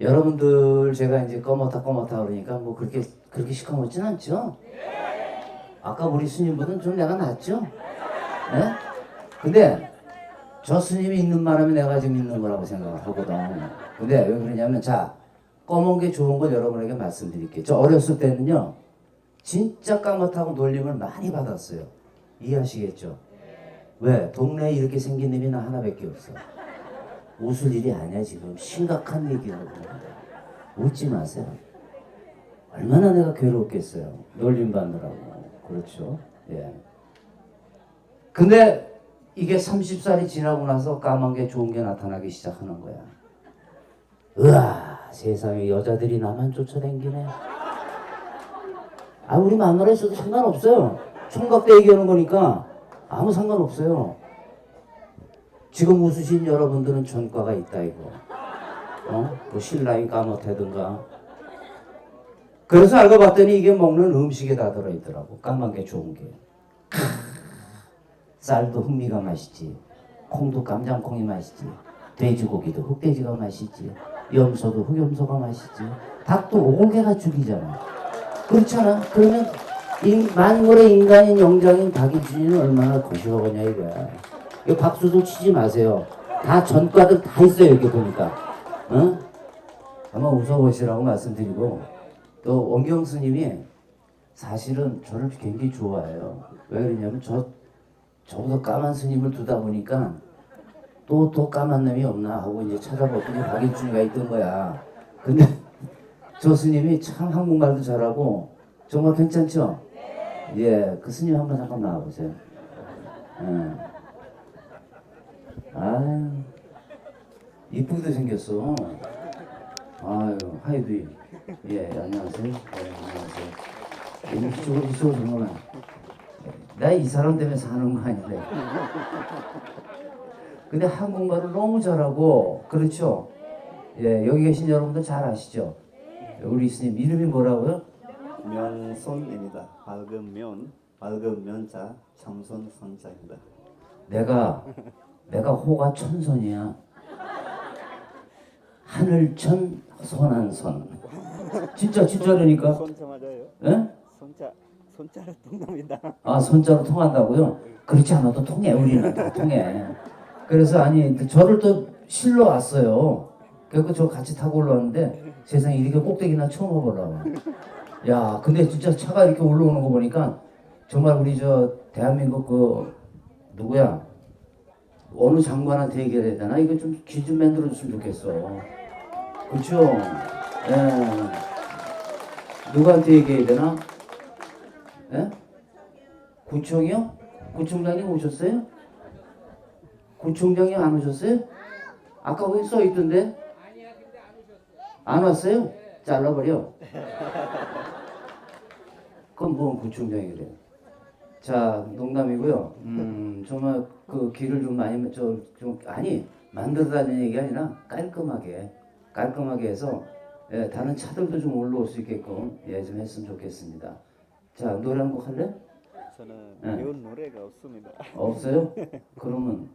여러분들 제가 이제 꺼먹다 꺼먹다 그러니까 뭐 그렇게 그렇게 시커멓진 않죠? 아까 우리 스님보다는 좀 내가 낫죠? 네? 근데 저 스님이 있는 바람에 내가 지금 있는 거라고 생각을 하거든. 근데 왜 그러냐면 자 검은 게 좋은 건 여러분에게 말씀드릴게요. 저 어렸을 때는요 진짜 까맣다고 놀림을 많이 받았어요. 이해하시겠죠? 왜? 동네에 이렇게 생긴 놈이 나 하나밖에 없어. 웃을 일이 아니야 지금 심각한 얘기라고 웃지 마세요. 얼마나 내가 괴로웠겠어요. 놀림 받느라고. 그렇죠. 예. 근데 이게 30살이 지나고 나서 까만 게 좋은 게 나타나기 시작하는 거야. 으아, 세상에 여자들이 나만 쫓아다니네. 아, 우리 마누라 있어도 상관없어요. 총각대 얘기하는 거니까 아무 상관없어요. 지금 웃으신 여러분들은 전과가 있다, 이거. 어? 뭐 신라인 까맣다든가. 그래서 알고 봤더니 이게 먹는 음식에 다 들어있더라고. 까만 게 좋은 게. 쌀도 흑미가 맛있지. 콩도 깜장콩이 맛있지. 돼지고기도 흑돼지가 맛있지. 염소도 흑염소가 맛있지. 닭도 오골개가 죽이잖아. 그렇잖아. 그러면 인, 만물의 인간인 영장인 닭이 주인은 얼마나 거시하거냐 이거야. 이거 박수도 치지 마세요. 다 전과들 다 있어요 여기 보니까. 어? 한번 웃어보시라고 말씀드리고 또 원경 스님이 사실은 저를 굉장히 좋아해요. 왜 그러냐면 저 저보다 까만 스님을 두다 보니까 또더 까만 놈이 없나 하고 이제 찾아봤더니 박인준이가 있던 거야. 근데 저 스님이 참 한국말도 잘하고 정말 괜찮죠? 예, 그 스님 한번 잠깐 나와보세요. 예. 아유, 이쁘게도 생겼어. 아유, 하이두이. 예, 안녕하세요. 예, 안녕하세요. 이쪽으로, 이쪽으로 정말. 나 이 사람 때문에 사는 거 아닌데. 근데 한국말을 너무 잘하고, 그렇죠? 예, 여기 계신 여러분들 잘 아시죠? 우리 스님 이름이 뭐라고요? 면손입니다. 밝은 면, 밝은 면자, 참손 손자입니다. 내가 내가 호가 천선이야. 하늘천 선한선. 진짜 진짜라니까. 손자 맞아요? 예? 손자, 손자로 동남이다. 아 손자로 통한다고요? 그렇지 않아도 통해 우리는 다 통해. 그래서 아니 저를 또 실러 왔어요. 그래서 저 같이 타고 올라왔는데 세상에 이렇게 꼭대기나 처음 와보라고. 야 근데 진짜 차가 이렇게 올라오는 거 보니까 정말 우리 저 대한민국 그 누구야 어느 장관한테 얘기해야 되나 이거 좀길좀 만들어 줬으면 좋겠어. 그렇죠? 예. 누구한테 얘기해야 되나? 예? 구청이요? 구청장님 오셨어요? 구청장님 안 오셨어요? 아까 거기 써 있던데? 안 왔어요? 잘라버려. 그럼 뭔 구청장이 그래요? 자, 농담이고요. 음, 정말 그 길을 좀 많이 좀, 좀 아니 만들어 다니는 얘기 아니라 깔끔하게 깔끔하게 해서 예, 다른 차들도 좀 올라올 수 있게끔 예, 좀 했으면 좋겠습니다. 자, 노래 한 곡 할래? 저는 네. 배운 노래가 없습니다. 없어요? 그러면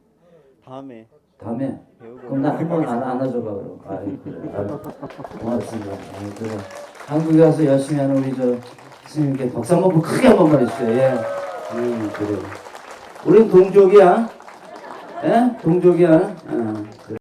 다음에 다음에 그럼 나 한 번 안아줘봐 그럼. 아이 그래. 아유, 고맙습니다. 아이, 그래. 한국에 와서 열심히 하는 우리 저 스님께 박수 한 번 크게 한 번만 해주세요. 예. 음 그래. 우린 동족이야. 예? 동족이야. 어, 그래.